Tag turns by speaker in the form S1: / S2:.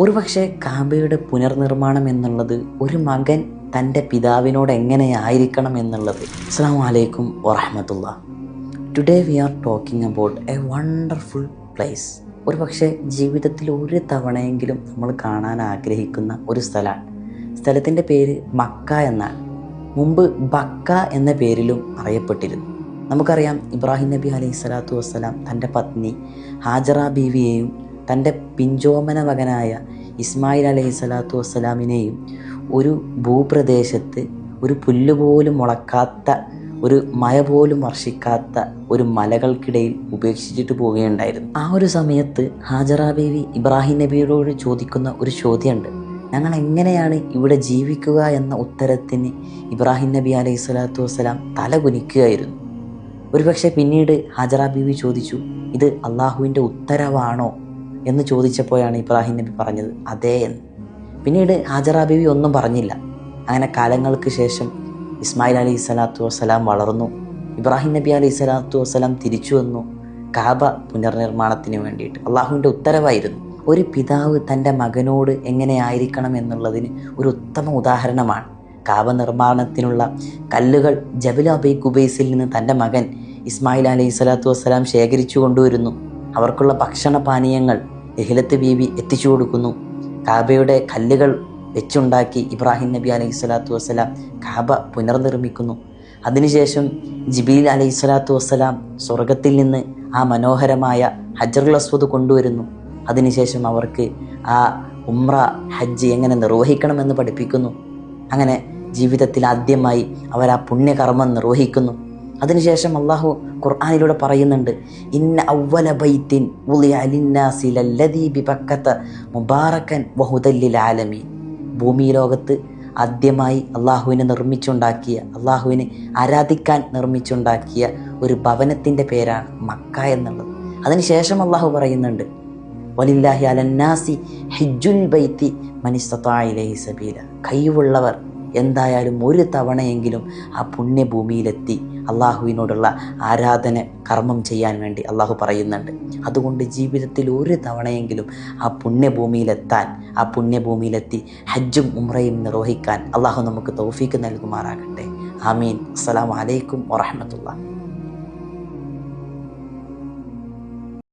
S1: ഒരുപക്ഷെ കാബയുടെ പുനർനിർമ്മാണം എന്നുള്ളത് ഒരു മകൻ തന്റെ പിതാവിനോട് എങ്ങനെയായിരിക്കണം എന്നുള്ളത്. അസ്സാം വലൈക്കും വറഹമത്തുള്ള. Today we are talking about a wonderful place ഒരു പക്ഷേ ജീവിതത്തിൽ ഒരു തവണയെങ്കിലും നമ്മൾ കാണാൻ ആഗ്രഹിക്കുന്ന ഒരു സ്ഥലമാണ്. സ്ഥലത്തിന്റെ പേര് മക്ക എന്നാണ്. മുമ്പ് ബക്ക എന്ന പേരിലും അറിയപ്പെട്ടിരുന്നു. നമുക്കറിയാം ഇബ്രാഹിം നബി അലൈഹി സ്വലാത്തു വസ്സലാം തന്റെ പത്നി ഹാജറ ബീവിയെയും തന്റെ പിഞ്ചോമന മകനായ ഇസ്മായിൽ അലൈഹി സ്വലാത്തു വസ്സലാമിനെയും ഒരു ഭൂപ്രദേശത്ത് ഒരു പുല്ലുപോലും മുളക്കാത്ത ഒരു മഴ പോലും വർഷിക്കാത്ത ഒരു മലകൾക്കിടയിൽ ഉപേക്ഷിച്ചിട്ട് പോവുകയുണ്ടായിരുന്നു. ആ ഒരു സമയത്ത് ഹാജറ ബീവി ഇബ്രാഹിം നബിയോട് ചോദിക്കുന്ന ഒരു ചോദ്യമുണ്ട്. ഞങ്ങൾ എങ്ങനെയാണ് ഇവിടെ ജീവിക്കുക എന്ന ഉത്തരത്തിന് ഇബ്രാഹിം നബി അലൈഹി സ്വലാത്തു വസ്സലാം തല കുനിക്കുകയായിരുന്നു. ഒരുപക്ഷെ പിന്നീട് ഹാജറ ബീവി ചോദിച്ചു ഇത് അള്ളാഹുവിന്റെ ഉത്തരവാണോ? എന്ന് ചോദിച്ചപ്പോഴാണ് ഇബ്രാഹിം നബി പറഞ്ഞത് അതേ എന്ന്. പിന്നീട് ഹാജറ ബീവി ഒന്നും പറഞ്ഞില്ല. അങ്ങനെ കാലങ്ങൾക്ക് ശേഷം ഇസ്മായിൽ അലി സ്വലാത്തു വസ്സലാം വളർന്നു. ഇബ്രാഹിം നബി അലി സ്വലാത്തു വസ്സലാം തിരിച്ചു വന്നു കാബ പുനർനിർമ്മാണത്തിന് വേണ്ടിയിട്ട്. അള്ളാഹുവിന്റെ ഉത്തരവായിരുന്നു ഒരു പിതാവ് തന്റെ മകനോട് എങ്ങനെയായിരിക്കണം എന്നുള്ളതിന് ഒരു ഉത്തമ ഉദാഹരണമാണ്. കാബ നിർമ്മാണത്തിനുള്ള കല്ലുകൾ ജബൽ അബൈ കുബൈസിൽ നിന്ന് തന്റെ മകൻ ഇസ്മായിൽ അലൈഹി സ്വലാത്തു വസ്സലാം ശേഖരിച്ചു കൊണ്ടുവരുന്നു. അവർക്കുള്ള ഭക്ഷണ പാനീയങ്ങൾ എഹിലത്ത് ബീവി എത്തിച്ചു കൊടുക്കുന്നു. കാബയുടെ കല്ലുകൾ വെച്ചുണ്ടാക്കി ഇബ്രാഹിം നബി അലൈഹി സ്വലാത്തു വസ്സലാം കാബ പുനർനിർമ്മിക്കുന്നു. അതിനുശേഷം ജിബീൽ അലൈഹി സ്വലാത്തു വസ്സലാം സ്വർഗത്തിൽ നിന്ന് ആ മനോഹരമായ ഹജറുൽ അസ്വദ് കൊണ്ടുവരുന്നു. അതിനുശേഷം അവർക്ക് ആ ഉമ്ര ഹജ്ജ് എങ്ങനെ നിർവഹിക്കണമെന്ന് പഠിപ്പിക്കുന്നു. അങ്ങനെ ജീവിതത്തിൽ ആദ്യമായി അവർ ആ പുണ്യകർമ്മം നിർവഹിക്കുന്നു. അതിനുശേഷം അള്ളാഹു ഖുർആാനിലൂടെ പറയുന്നുണ്ട് ഇന്ന അവല ബൈത്തിൻ മുബാറക്കൻ വഹുദല്ലിൽ ആലമീൻ. ഭൂമി ലോകത്ത് ആദ്യമായി അള്ളാഹുവിനെ നിർമ്മിച്ചുണ്ടാക്കിയ അള്ളാഹുവിനെ ആരാധിക്കാൻ നിർമ്മിച്ചുണ്ടാക്കിയ ഒരു ഭവനത്തിന്റെ പേരാണ് മക്ക എന്നുള്ളത്. അതിനുശേഷം അള്ളാഹു പറയുന്നുണ്ട് വലില്ലാഹി അലന്നാസി ഹിജുൽ ബൈത്തി മനിസ്തത്തായിലഹി സബീല. കഴിവുള്ളവർ എന്തായാലും ഒരു തവണയെങ്കിലും ആ പുണ്യഭൂമിയിലെത്തി അള്ളാഹുവിനോടുള്ള ആരാധന കർമ്മം ചെയ്യാൻ വേണ്ടി അള്ളാഹു പറയുന്നുണ്ട്. അതുകൊണ്ട് ജീവിതത്തിൽ ഒരു തവണയെങ്കിലും ആ പുണ്യഭൂമിയിലെത്താൻ ആ പുണ്യഭൂമിയിലെത്തി ഹജ്ജും ഉമ്രയും നിർവഹിക്കാൻ അള്ളാഹു നമുക്ക് തൗഫീക്ക് നൽകുമാറാകട്ടെ. ആമീൻ. അസ്സലാമു അലൈക്കും വറഹമത്തുള്ള